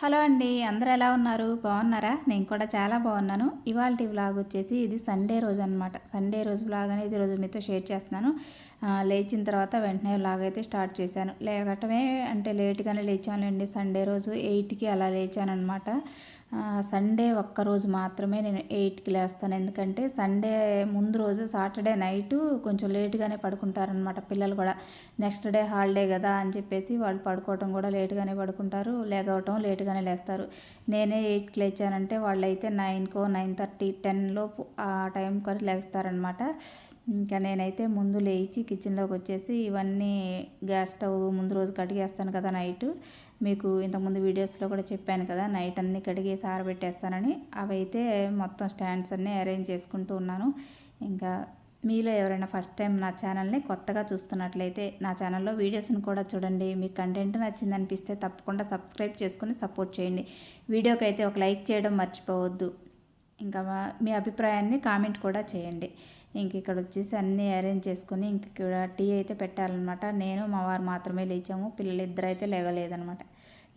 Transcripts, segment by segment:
Hello అండి అందరూ ఎలా ఉన్నారు? బాగున్నారా? నేను కూడా చాలా బాగున్నాను. ఇవాళ వ్లాగ్ వచ్చేసి ఇది సండే రోజు అనమాట సండే రోజు వ్లాగ్ అనేది ఈరోజు మీతో షేర్ చేస్తున్నాను. లేచిన తర్వాత వెంటనే వ్లాగ్ అయితే స్టార్ట్ చేశాను. లేకటమే అంటే లేట్గానే లేచానులేండి. సండే రోజు ఎయిట్కి అలా లేచాను అనమాట సండే ఒక్క రోజు మాత్రమే నేను ఎయిట్కి లేస్తాను. ఎందుకంటే సండే ముందు రోజు సాటర్డే నైటు కొంచెం లేట్గానే పడుకుంటారనమాట పిల్లలు కూడా. నెక్స్ట్ డే హాలిడే కదా అని చెప్పేసి వాళ్ళు పడుకోవటం కూడా లేట్గానే పడుకుంటారు లేగవటం లేట్గానే లేస్తారు. నేనే ఎయిట్కి లేచానంటే వాళ్ళు అయితే నైన్కో నైన్ థర్టీ టెన్ లోపు ఆ టైంకి లేస్తారనమాట ఇంకా నేనైతే ముందు లేచి కిచెన్లోకి వచ్చేసి ఇవన్నీ గ్యాస్ స్టవ్ ముందు రోజు కడిగేస్తాను కదా నైట్. మీకు ఇంతకుముందు వీడియోస్లో కూడా చెప్పాను కదా నైట్ అన్నీ కడిగేసి ఆరబెట్టేస్తానని అవైతే మొత్తం స్టాండ్స్ అన్నీ అరేంజ్ చేసుకుంటూ ఉన్నాను. ఇంకా మీలో ఎవరైనా ఫస్ట్ టైం నా ఛానల్ని కొత్తగా చూస్తున్నట్లయితే నా ఛానల్లో వీడియోస్ని కూడా చూడండి. మీకు కంటెంట్ నచ్చింది అనిపిస్తే తప్పకుండా సబ్స్క్రైబ్ చేసుకుని సపోర్ట్ చేయండి. వీడియోకి అయితే ఒక లైక్ చేయడం మర్చిపోవద్దు. ఇంకా మీ అభిప్రాయాన్ని కామెంట్ కూడా చేయండి. ఇంక ఇక్కడ వచ్చేసి అన్నీ అరేంజ్ చేసుకుని ఇంక ఇక్కడ టీ అయితే పెట్టాలన్నమాట. నేను మా వారు మాత్రమే లేచాము. పిల్లలు ఇద్దరు అయితే లేగలేదనమాట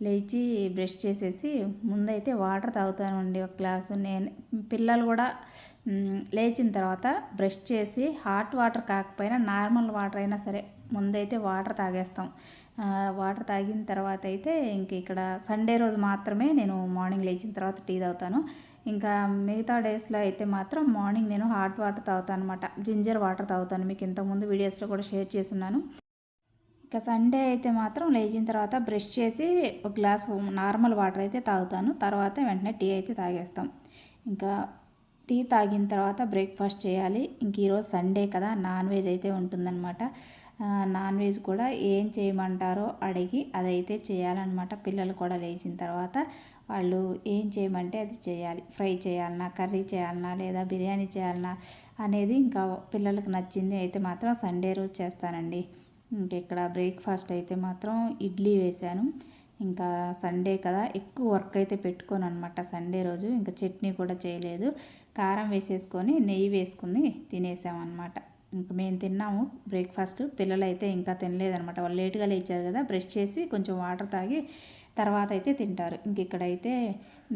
లేచి బ్రష్ చేసేసి ముందైతే వాటర్ తాగుతానండి ఒక గ్లాసు. నేను పిల్లలు కూడా లేచిన తర్వాత బ్రష్ చేసి హాట్ వాటర్ కాకపోయినా నార్మల్ వాటర్ అయినా సరే ముందైతే వాటర్ తాగేస్తాం. వాటర్ తాగిన తర్వాత అయితే ఇంక ఇక్కడ సండే రోజు మాత్రమే నేను మార్నింగ్ లేచిన తర్వాత టీ తాగుతాను. ఇంకా మిగతా డేస్లో అయితే మాత్రం మార్నింగ్ నేను హాట్ వాటర్ తాగుతాను అనమాట జింజర్ వాటర్ తాగుతాను. మీకు ఇంతకుముందు వీడియోస్లో కూడా షేర్ చేస్తున్నాను. ఇక సండే అయితే మాత్రం లేచిన తర్వాత బ్రష్ చేసి ఒక గ్లాస్ నార్మల్ వాటర్ అయితే తాగుతాను. తర్వాత వెంటనే టీ అయితే తాగేస్తాం. ఇంకా టీ తాగిన తర్వాత బ్రేక్ఫాస్ట్ చేయాలి. ఇంక ఈరోజు సండే కదా నాన్ వెజ్ అయితే ఉంటుందన్నమాట. నాన్ వెజ్ కూడా ఏం చేయమంటారో అడిగి అదైతే చేయాలన్నమాట. పిల్లలు కూడా లేచిన తర్వాత వాళ్ళు ఏం చేయమంటే అది చేయాలి. ఫ్రై చేయాలన్నా కర్రీ చేయాలన్నా లేదా బిర్యానీ చేయాలన్నా అనేది ఇంకా పిల్లలకు నచ్చింది అయితే మాత్రం సండే రోజు చేస్తానండి. ఇంక ఇక్కడ బ్రేక్ఫాస్ట్ అయితే మాత్రం ఇడ్లీ వేశాను. ఇంకా సండే కదా ఎక్కువ వర్క్ అయితే పెట్టుకోను అనమాట సండే రోజు. ఇంకా చట్నీ కూడా చేయలేదు. కారం వేసేసుకొని నెయ్యి వేసుకుని తినేసామన్నమాట. ఇంక మేము తిన్నాము బ్రేక్ఫాస్ట్. పిల్లలు అయితే ఇంకా తినలేదనమాట. వాళ్ళు లేట్గా లేచారు కదా బ్రష్ చేసి కొంచెం వాటర్ తాగి తర్వాత అయితే తింటారు. ఇంక ఇక్కడైతే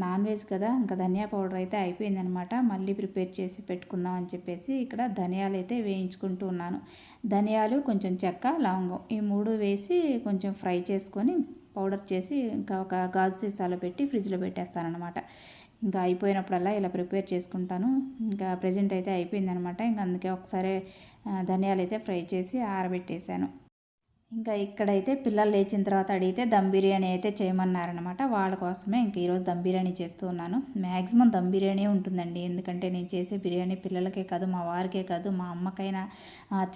నాన్ వెజ్ కదా ఇంకా ధనియా పౌడర్ అయితే అయిపోయిందనమాట. మళ్ళీ ప్రిపేర్ చేసి పెట్టుకుందాం అని చెప్పేసి ఇక్కడ ధనియాలు అయితే వేయించుకుంటూ ఉన్నాను. ధనియాలు కొంచెం చెక్క లవంగం ఈ మూడు వేసి కొంచెం ఫ్రై చేసుకొని పౌడర్ చేసి ఇంకా ఒక గాజు సీసాలో పెట్టి ఫ్రిడ్జ్లో పెట్టేస్తానమాట ఇంకా అయిపోయినప్పుడల్లా ఇలా ప్రిపేర్ చేసుకుంటాను. ఇంకా ప్రజెంట్ అయితే అయిపోయిందనమాట. ఇంకా అందుకే ఒకసారి ధనియాలు అయితే ఫ్రై చేసి ఆరబెట్టేశాను. ఇంకా ఇక్కడైతే పిల్లలు లేచిన తర్వాత అడిగితే దమ్ బిర్యానీ అయితే చేయమన్నారనమాట వాళ్ళ కోసమే ఇంక ఈరోజు దమ్ బిర్యానీ చేస్తూ ఉన్నాను. మ్యాక్సిమం దమ్ బిర్యానీ ఉంటుందండి. ఎందుకంటే నేను చేసే బిర్యానీ పిల్లలకే కాదు మా వారికే కాదు మా అమ్మకైనా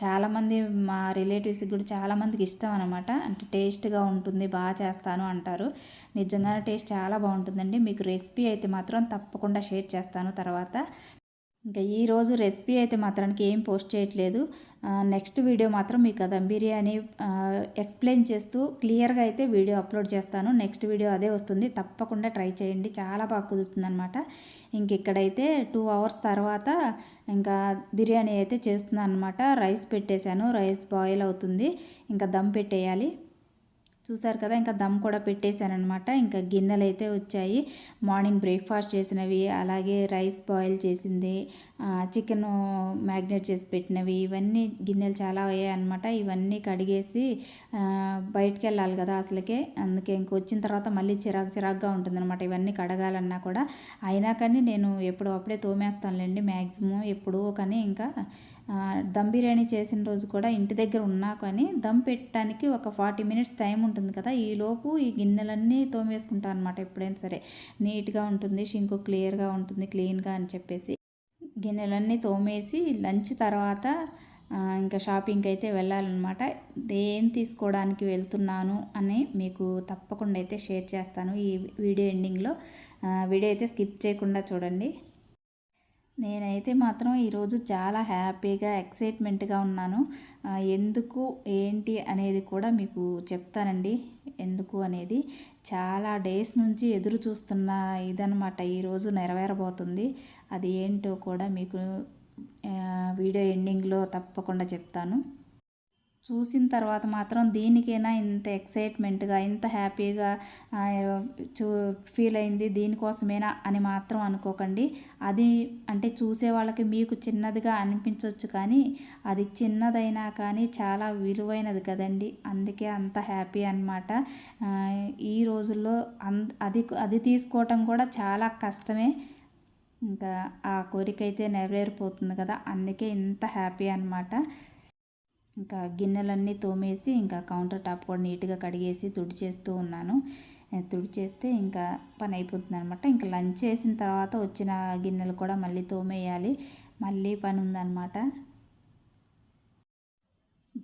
చాలామంది మా రిలేటివ్స్కి కూడా చాలామందికి ఇష్టం అనమాట అంటే టేస్ట్గా ఉంటుంది బాగా చేస్తాను అంటారు. నిజంగానే టేస్ట్ చాలా బాగుంటుందండి. మీకు రెసిపీ అయితే మాత్రం తప్పకుండా షేర్ చేస్తాను తర్వాత. ఇంకా ఈరోజు రెసిపీ అయితే మాత్రానికి ఏం పోస్ట్ చేయట్లేదు. నెక్స్ట్ వీడియో మాత్రం మీకు దమ్ బిర్యానీ ఎక్స్ప్లెయిన్ చేస్తూ క్లియర్గా అయితే వీడియో అప్లోడ్ చేస్తాను. నెక్స్ట్ వీడియో అదే వస్తుంది. తప్పకుండా ట్రై చేయండి. చాలా బాగా కుదురుతుందనమాట ఇంక ఇక్కడైతే టూ అవర్స్ తర్వాత ఇంకా బిర్యానీ అయితే చేస్తున్నాను అనమాట రైస్ పెట్టేశాను. రైస్ బాయిల్ అవుతుంది. ఇంకా దమ్ పెట్టేయాలి. చూసారు కదా ఇంకా దమ్ కూడా పెట్టేశానమాట ఇంకా గిన్నెలు అయితే వచ్చాయి. మార్నింగ్ బ్రేక్ఫాస్ట్ చేసినవి అలాగే రైస్ బాయిల్ చేసింది చికెన్ మ్యాగ్నేట్ చేసి పెట్టినవి ఇవన్నీ గిన్నెలు చాలా అయ్యాయి అనమాట ఇవన్నీ కడిగేసి బయటికి వెళ్ళాలి కదా అసలుకే. అందుకే ఇంక వచ్చిన తర్వాత మళ్ళీ చిరాకు చిరాకుగా ఉంటుందన్నమాట. ఇవన్నీ కడగాలన్నా కూడా. అయినా కానీ నేను ఎప్పుడో అప్పుడే తోమేస్తానులేండి మ్యాక్సిమం ఎప్పుడూ కానీ ఇంకా దమ్ బిర్యానీ చేసిన రోజు కూడా ఇంటి దగ్గర ఉన్నా కానీ దమ్ పెట్టడానికి ఒక ఫార్టీ మినిట్స్ టైం ఉంటుంది కదా. ఈ లోపు ఈ గిన్నెలన్నీ తోమేసుకుంటాను అనమాట ఎప్పుడైనా సరే. నీట్గా ఉంటుంది షింకు క్లియర్గా ఉంటుంది క్లీన్గా అని చెప్పేసి. గిన్నెలన్నీ తోమేసి లంచ్ తర్వాత ఇంకా షాపింగ్కి అయితే వెళ్ళాలన్నమాట. ఏం తీసుకోవడానికి వెళ్తున్నాను అని మీకు తప్పకుండా అయితే షేర్ చేస్తాను ఈ వీడియో ఎండింగ్లో. వీడియో అయితే స్కిప్ చేయకుండా చూడండి. నేనైతే మాత్రం ఈరోజు చాలా హ్యాపీగా ఎక్సైట్మెంట్గా ఉన్నాను. ఎందుకు ఏంటి అనేది కూడా మీకు చెప్తానండి. ఎందుకు అనేది చాలా డేస్ నుంచి ఎదురు చూస్తున్న ఇదనమాట ఈరోజు నెరవేరబోతుంది. అది ఏంటో కూడా మీకు వీడియో ఎండింగ్లో తప్పకుండా చెప్తాను. చూసిన తర్వాత మాత్రం దీనికైనా ఇంత ఎక్సైట్మెంట్గా ఇంత హ్యాపీగా చూ ఫీల్ అయింది దీనికోసమేనా అని మాత్రం అనుకోకండి. అది అంటే చూసే వాళ్ళకి మీకు చిన్నదిగా అనిపించవచ్చు కానీ అది చిన్నదైనా కానీ చాలా విలువైనది కదండి. అందుకే అంత హ్యాపీ అనమాట ఈ రోజుల్లో అది అది తీసుకోవటం కూడా చాలా కష్టమే. ఇంకా ఆ కోరిక అయితే నెరవేరిపోతుంది కదా. అందుకే ఇంత హ్యాపీ అనమాట ఇంకా గిన్నెలన్నీ తోమేసి ఇంకా కౌంటర్ టాప్ కూడా నీట్గా కడిగేసి తుడిచేస్తూ ఉన్నాను. తుడిచేస్తే ఇంకా పని అయిపోతుంది అనమాట ఇంకా లంచ్ చేసిన తర్వాత వచ్చిన గిన్నెలు కూడా మళ్ళీ తోమేయాలి. మళ్ళీ పని ఉందన్నమాట.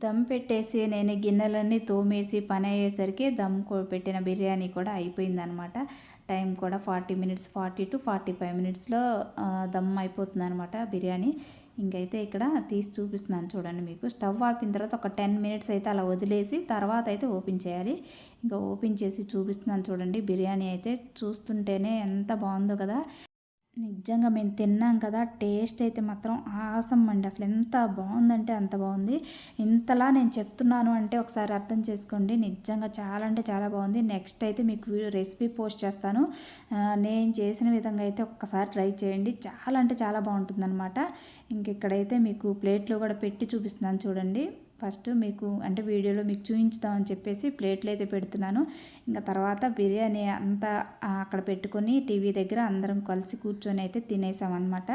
దమ్ పెట్టేసి నేను గిన్నెలన్నీ తోమేసి పని అయ్యేసరికి దమ్ పెట్టిన బిర్యానీ కూడా అయిపోయిందనమాట టైం కూడా forty minutes forty to forty five మినిట్స్లో దమ్ అయిపోతుంది అనమాట బిర్యానీ. ఇంకైతే ఇక్కడ తీసి చూపిస్తున్నాను చూడండి మీకు. స్టవ్ ఆపిన తర్వాత ఒక టెన్ మినిట్స్ అయితే అలా వదిలేసి తర్వాత అయితే ఓపెన్ చేయాలి. ఇంకా ఓపెన్ చేసి చూపిస్తున్నాను చూడండి. బిర్యానీ అయితే చూస్తుంటేనే ఎంత బాగుందో కదా. నిజంగా మేము తిన్నాం కదా టేస్ట్ అయితే మాత్రం ఆసం అండి. అసలు ఎంత బాగుందంటే అంత బాగుంది. ఇంతలా నేను చెప్తున్నాను అంటే ఒకసారి అర్థం చేసుకోండి. నిజంగా చాలా అంటే చాలా బాగుంది. నెక్స్ట్ అయితే మీకు రెసిపీ పోస్ట్ చేస్తాను. నేను చేసిన విధంగా అయితే ఒక్కసారి ట్రై చేయండి. చాలా అంటే చాలా బాగుంటుంది అనమాట ఇంక ఇక్కడైతే మీకు ప్లేట్లో కూడా పెట్టి చూపిస్తున్నాను చూడండి. ఫస్ట్ మీకు అంటే వీడియోలో మీకు చూపించుదామని చెప్పేసి ప్లేట్లు అయితే పెడుతున్నాను. ఇంకా తర్వాత బిర్యానీ అంతా అక్కడ పెట్టుకొని టీవీ దగ్గర అందరం కలిసి కూర్చొని అయితే తినేసామన్నమాట.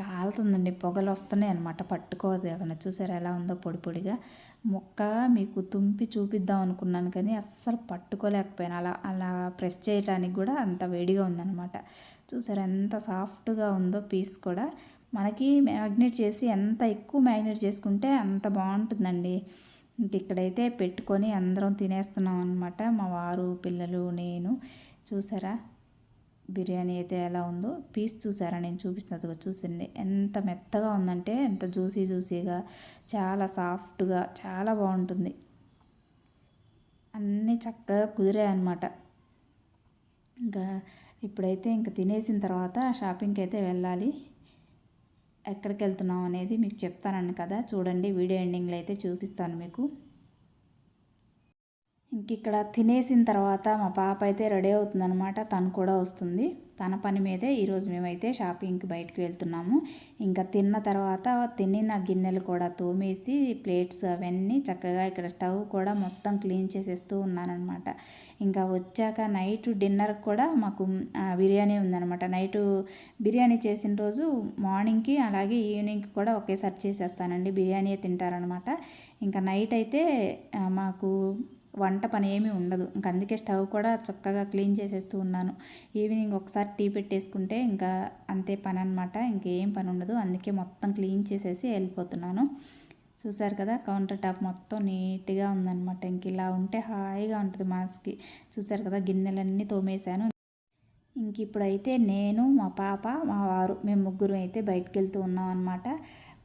కాలుతుందండి పొగలు వస్తున్నాయి అనమాట పట్టుకోదు ఏమన్నా. చూసారు ఎలా ఉందో పొడి పొడిగా. మొక్క మీకు తుంపి చూపిద్దాం అనుకున్నాను కానీ అస్సలు పట్టుకోలేకపోయాను. అలా అలా ప్రెస్ చేయడానికి కూడా అంత వేడిగా ఉందన్నమాట. చూసారు ఎంత సాఫ్ట్గా ఉందో పీస్ కూడా. మనకి మ్యాగ్నెట్ చేసి ఎంత ఎక్కువ మ్యాగ్నెట్ చేసుకుంటే అంత బాగుంటుందండి. ఇంక ఇక్కడైతే పెట్టుకొని అందరం తినేస్తున్నాం అనమాట మా వారు పిల్లలు నేను. చూసారా? బిర్యానీ అయితే ఎలా ఉందో. పీస్ చూసారా? నేను చూపిస్తున్నట్టుగా చూసింది. ఎంత మెత్తగా ఉందంటే ఎంత జ్యూసీ జ్యూసీగా చాలా సాఫ్ట్గా చాలా బాగుంటుంది. అన్నీ చక్కగా కుదిరాయి అనమాట ఇంకా ఇప్పుడైతే ఇంకా తినేసిన తర్వాత షాపింగ్కి అయితే వెళ్ళాలి. ఎక్కడికి వెళ్తున్నాం అనేది మీకు చెప్తానని కదా. చూడండి వీడియో ఎండింగ్లో అయితే చూపిస్తాను మీకు. ఇంక ఇక్కడ తినేసిన తర్వాత మా పాప అయితే రెడీ అవుతుందనమాట తను కూడా వస్తుంది. తన పని మీదే ఈరోజు మేమైతే షాపింగ్కి బయటకు వెళ్తున్నాము. ఇంకా తిన్న తర్వాత తిన్న గిన్నెలు కూడా తోమేసి ప్లేట్స్ అవన్నీ చక్కగా ఇక్కడ స్టవ్ కూడా మొత్తం క్లీన్ చేసేస్తూ ఉన్నానమాట ఇంకా వచ్చాక నైట్ డిన్నర్ కూడా మాకు బిర్యానీ ఉందనమాట నైట్ బిర్యానీ చేసిన రోజు మార్నింగ్కి అలాగే ఈవినింగ్కి కూడా ఒకేసారి చేసేస్తానండి. బిర్యానీ తింటారనమాట ఇంకా నైట్ అయితే మాకు వంట పని ఏమీ ఉండదు. ఇంకా అందుకే స్టవ్ కూడా చక్కగా క్లీన్ చేసేస్తూ ఉన్నాను. ఈవినింగ్ ఒకసారి టీ పెట్టేసుకుంటే ఇంకా అంతే పని అనమాట ఇంకేం పని ఉండదు. అందుకే మొత్తం క్లీన్ చేసేసి వెళ్ళిపోతున్నాను. చూసారు కదా కౌంటర్ టాప్ మొత్తం నీట్గా ఉందన్నమాట. ఇంక ఇలా ఉంటే హాయిగా ఉంటుంది మనసుకి. చూసారు కదా గిన్నెలన్నీ తోమేశాను. ఇంక ఇప్పుడైతే నేను మా పాప మా వారు మేము ముగ్గురు అయితే బయటకు వెళ్తూ ఉన్నాం అనమాట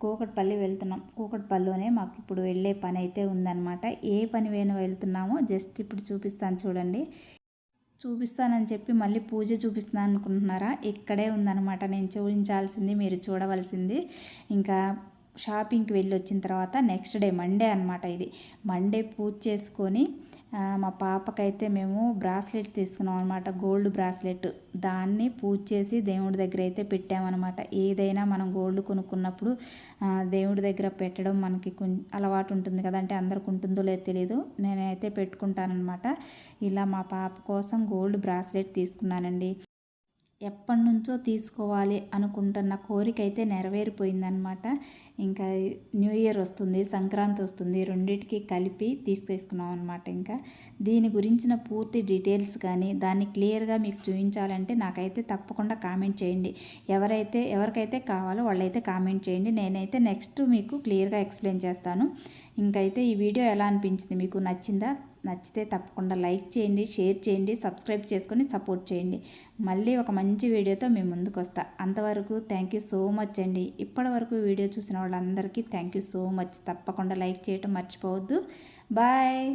కూకట్పల్లి వెళ్తున్నాం. కూకట్పల్లిలోనే మాకు ఇప్పుడు వెళ్ళే పని అయితే ఉందన్నమాట. ఏ పని వేణు వెళ్తున్నామో జస్ట్ ఇప్పుడు చూపిస్తాను చూడండి. చూపిస్తానని చెప్పి మళ్ళీ పూజ చూపిస్తున్నాను అనుకుంటున్నారా? ఇక్కడే ఉందన్నమాట. నేను చూపించాల్సింది మీరు చూడవలసింది. ఇంకా షాపింగ్కి వెళ్ళి వచ్చిన తర్వాత నెక్స్ట్ డే మండే అనమాట ఇది. మండే పూజ చేసుకొని మా పాపకైతే మేము బ్రాస్లెట్ తీసుకున్నాం అనమాట గోల్డ్ బ్రాస్లెట్. దాన్ని పూజ చేసి దేవుడి దగ్గర అయితే పెట్టామన్నమాట ఏదైనా మనం గోల్డ్ కొనుక్కున్నప్పుడు దేవుడి దగ్గర పెట్టడం మనకి అలవాటు ఉంటుంది కదా అంటే అందరికి ఉంటుందో లేదో తెలియదు నేనైతే పెట్టుకుంటానమాట ఇలా మా పాప కోసం గోల్డ్ బ్రాస్లెట్ తీసుకున్నానండి. ఎప్పటి నుంచో తీసుకోవాలి అనుకుంటున్న కోరిక అయితే నెరవేరిపోయిందనమాట ఇంకా న్యూ ఇయర్ వస్తుంది సంక్రాంతి వస్తుంది రెండింటికి కలిపి తీసుకేసుకున్నాం అనమాట ఇంకా. దీని గురించిన పూర్తి డీటెయిల్స్ కానీ దాన్ని క్లియర్గా మీకు చూపించాలంటే నాకైతే తప్పకుండా కామెంట్ చేయండి. ఎవరైతే ఎవరికైతే కావాలో వాళ్ళైతే కామెంట్ చేయండి. నేనైతే నెక్స్ట్ మీకు క్లియర్గా ఎక్స్ప్లెయిన్ చేస్తాను. ఇంకైతే ఈ వీడియో ఎలా అనిపించింది మీకు నచ్చిందా? నచ్చితే తప్పకుండా లైక్ చేయండి షేర్ చేయండి సబ్స్క్రైబ్ చేసుకొని సపోర్ట్ చేయండి. మళ్ళీ ఒక మంచి వీడియోతో మేము ముందుకు వస్తా. అంతవరకు థ్యాంక్ యూ సో మచ్ అండి. ఇప్పటి వరకు వీడియో చూసిన వాళ్ళందరికీ థ్యాంక్ యూ సో మచ్ తప్పకుండా లైక్ చేయటం మర్చిపోవద్దు. బాయ్